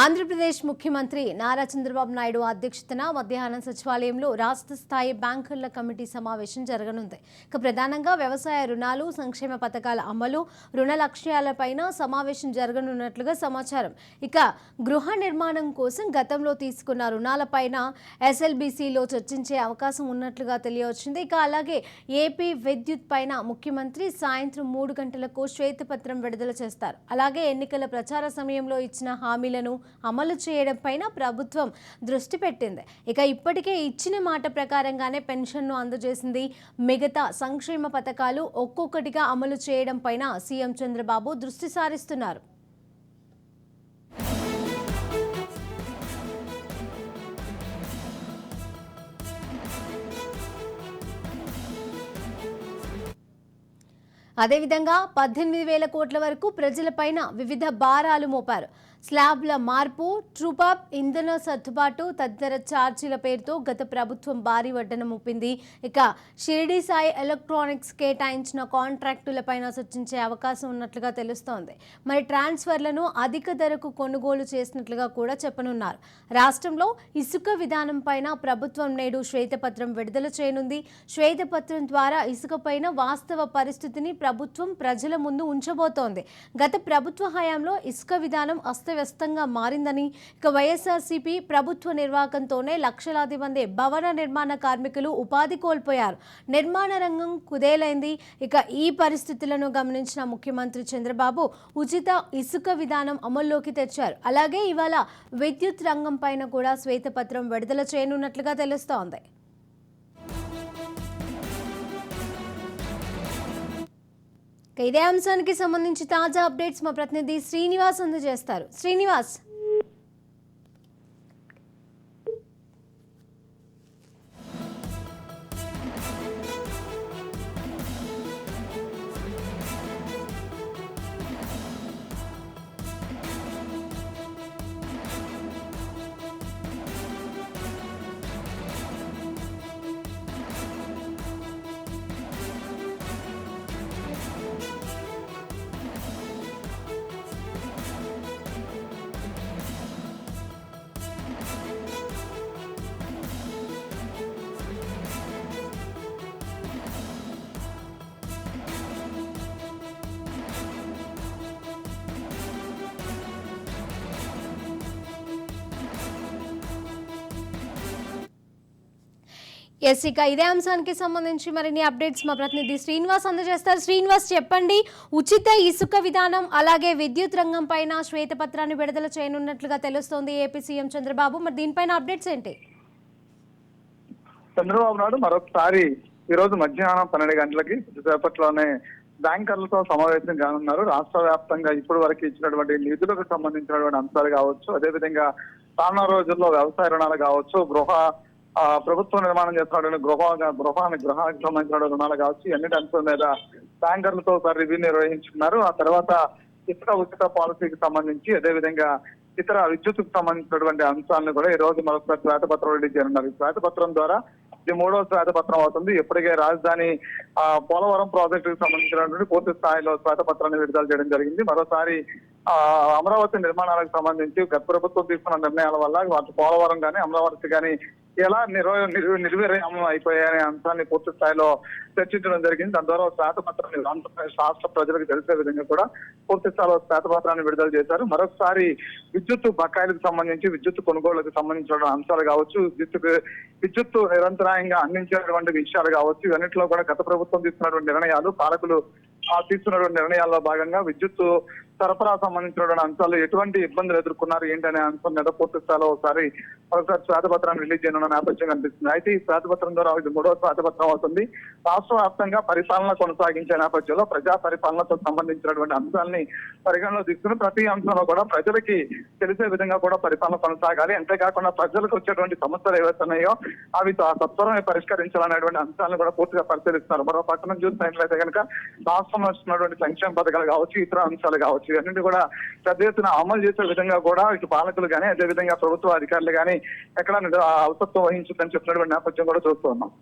ఆంధ్రప్రదేశ్ ముఖ్యమంత్రి నారా చంద్రబాబు నాయుడు అధ్యక్షతన మధ్యాహ్నం సచివాలయంలో రాష్ట్ర స్థాయి బ్యాంకర్ల కమిటీ సమావేశం జరగనుంది. ఇక ప్రధానంగా వ్యవసాయ రుణాలు సంక్షేమ పథకాల అమలు రుణ లక్ష్యాలపైన సమావేశం జరగనున్నట్లుగా సమాచారం. ఇక గృహ నిర్మాణం కోసం గతంలో తీసుకున్న రుణాలపైన ఎస్ఎల్బీసీలో చర్చించే అవకాశం ఉన్నట్లుగా తెలియవచ్చింది. ఇక అలాగే ఏపీ విద్యుత్ పైన ముఖ్యమంత్రి సాయంత్రం మూడు గంటలకు శ్వేతపత్రం విడుదల చేస్తారు. అలాగే ఎన్నికల ప్రచార సమయంలో ఇచ్చిన హామీలను అమలు చేయడం పైన ప్రభుత్వం దృష్టి పెట్టింది. ఇక ఇప్పటికే ఇచ్చిన మాట ప్రకారంగానే పెన్షన్ను అందజేసింది. మిగతా సంక్షేమ పథకాలు ఒక్కొక్కటిగా అమలు చేయడం పైన సీఎం చంద్రబాబు దృష్టి సారిస్తున్నారు. అదేవిధంగా పద్దెనిమిది వేల కోట్ల వరకు ప్రజలపైన వివిధ భారాలు మోపారు. స్లాబ్ల మార్పు ట్రూపాప్ ఇంధన సర్దుబాటు తదితర ఛార్జీల పేరుతో గత ప్రభుత్వం భారీ వడ్డన ముప్పింది ఇక షిరిడి సాయి ఎలక్ట్రానిక్స్ కేటాయించిన కాంట్రాక్టులపైన చర్చించే అవకాశం ఉన్నట్లుగా తెలుస్తోంది. మరి ట్రాన్స్ఫర్లను అధిక ధరకు కొనుగోలు చేసినట్లుగా కూడా చెప్పనున్నారు. రాష్ట్రంలో ఇసుక విధానం పైన ప్రభుత్వం నేడు శ్వేతపత్రం విడుదల చేయనుంది. శ్వేతపత్రం ద్వారా ఇసుకపైన వాస్తవ పరిస్థితిని ప్రభుత్వం ప్రజల ముందు ఉంచబోతోంది. గత ప్రభుత్వ హయాంలో ఇసుక విధానం అస్తవ్యస్తంగా మారిందని ఇక వైఎస్ఆర్సీపీ ప్రభుత్వ నిర్వాహకంతోనే లక్షలాది మంది భవన నిర్మాణ కార్మికులు ఉపాధి కోల్పోయారు. నిర్మాణ రంగం కుదేలైంది. ఇక ఈ పరిస్థితులను గమనించిన ముఖ్యమంత్రి చంద్రబాబు ఉచిత ఇసుక విధానం అమల్లోకి తెచ్చారు. అలాగే ఇవాళ విద్యుత్ రంగం పైన కూడా శ్వేతపత్రం విడుదల చేయనున్నట్లుగా తెలుస్తోంది. ఇదే అంశానికి సంబంధించి తాజా అప్డేట్స్ మా ప్రతినిధి శ్రీనివాస్ అందజేస్తారు. శ్రీనివాస్. ఎస్ ఇక ఇదే అంశానికి సంబంధించి మరిన్ని అప్డేట్స్ మా ప్రతినిధి శ్రీనివాస్ అందజేస్తారు. శ్రీనివాస్ చెప్పండి. ఉచిత ఇసుక విధానం అలాగే విద్యుత్ రంగం పైన శ్వేతపత్రాన్ని విడుదల చేయనున్నట్లుగా తెలుస్తోంది ఏపీ సీఎం చంద్రబాబు. మరి దీనిపైన అప్డేట్స్ ఏంటి? చంద్రబాబు నాయుడు మరొకసారి ఈ రోజు మధ్యాహ్నం పన్నెండు గంటలకి కొద్దిసేపట్లోనే బ్యాంకర్లతో సమావేశం కానున్నారు. రాష్ట్ర వ్యాప్తంగా ఇప్పటి వరకు ఇచ్చినటువంటి నిధులకు సంబంధించినటువంటి అంశాలు కావచ్చు అదేవిధంగా రానున్న రోజుల్లో వ్యవసాయ రుణాలు కావచ్చు గృహ ప్రభుత్వం నిర్మాణం చేస్తున్నాడు గృహ గృహానికి గృహానికి సంబంధించిన రుణాలు కావచ్చు ఇవన్నిటి అంశం మీద బ్యాంకర్లతో ఒకసారి రివ్యూ నిర్వహించుకున్నారు. ఆ తర్వాత ఇతర ఉచిత పాలసీకి సంబంధించి అదేవిధంగా ఇతర విద్యుత్కు సంబంధించినటువంటి అంశాలను కూడా ఈ రోజు మరొకసారి శ్వేతపత్రం రెడీ చేయనున్నారు. ఈ శ్వేతపత్రం ద్వారా ఇది మూడో శ్వేతపత్రం అవుతుంది. ఇప్పటికే రాజధాని ఆ, పోలవరం ప్రాజెక్టుకు సంబంధించినటువంటి పూర్తి స్థాయిలో శ్వేతపత్రాన్ని విడుదల చేయడం జరిగింది. మరోసారి అమరావతి నిర్మాణాలకు సంబంధించి గత ప్రభుత్వం తీసుకున్న నిర్ణయాల వల్ల వాటి పోలవరం కానీ అమరావతి కానీ ఎలా నిర్వ నిర్వ- నిర్వీర్యం అయిపోయాయనే అంశాన్ని పూర్తి స్థాయిలో చర్చించడం జరిగింది. దాని ద్వారా శ్వేతపత్రాన్ని ఆంధ్రప్రదేశ్ రాష్ట్ర ప్రజలకు తెలిసే విధంగా కూడా పూర్తి స్థాయిలో శ్వేతపత్రాన్ని విడుదల చేశారు. మరొకసారి విద్యుత్ బకాయిలకు సంబంధించి విద్యుత్ కొనుగోళ్ళకు సంబంధించిన అంశాలు కావచ్చు విద్యుత్ విద్యుత్ నిరంతరాయంగా అందించేటువంటి విషయాలు కావచ్చు ఇవన్నింటిలో కూడా గత ప్రభుత్వం తీసుకున్నటువంటి నిర్ణయాలు పాలకులు తీసుకున్నటువంటి నిర్ణయాల్లో భాగంగా విద్యుత్ సరఫరా సంబంధించినటువంటి అంశాలు ఎటువంటి ఇబ్బందులు ఎదుర్కొన్నారు? ఏంటనే అంశం మీద పూర్తి స్థాయిలో ఒకసారి ఒకసారి శ్వేతపత్రాన్ని రిలీజ్ చేయనున్న నేపథ్యం కనిపిస్తుంది. అయితే ఈ శ్వేతపత్రం ద్వారా ఇది మూడో శ్వేతపత్రం అవుతుంది. రాష్ట్ర వ్యాప్తంగా పరిపాలన కొనసాగించే నేపథ్యంలో ప్రజా పరిపాలనతో సంబంధించినటువంటి అంశాలని పరిగణలో తీసుకుని ప్రతి అంశంలో కూడా ప్రజలకి తెలిసే విధంగా కూడా పరిపాలన కొనసాగాలి. అంతేకాకుండా ప్రజలకు వచ్చేటువంటి సమస్యలు ఏవైతే ఉన్నాయో అవి సత్వరమే పరిష్కరించాలనేటువంటి అంశాలను కూడా పూర్తిగా పరిశీలిస్తున్నారు. మరో పక్కన చూసినట్లయితే కనుక రాష్ట్రంలో వచ్చినటువంటి సంక్షేమ పథకాలు కావచ్చు ఇతర అంశాలు కావచ్చు ఇవన్నీ కూడా పెద్ద ఎత్తున అమలు చేసే విధంగా కూడా ఇటు పాలకులు కానీ అదేవిధంగా ప్రభుత్వ అధికారులు కానీ ఎక్కడ అలసత్వం వహించుదని చెప్పినటువంటి నేపథ్యం కూడా చూస్తూ ఉన్నాం.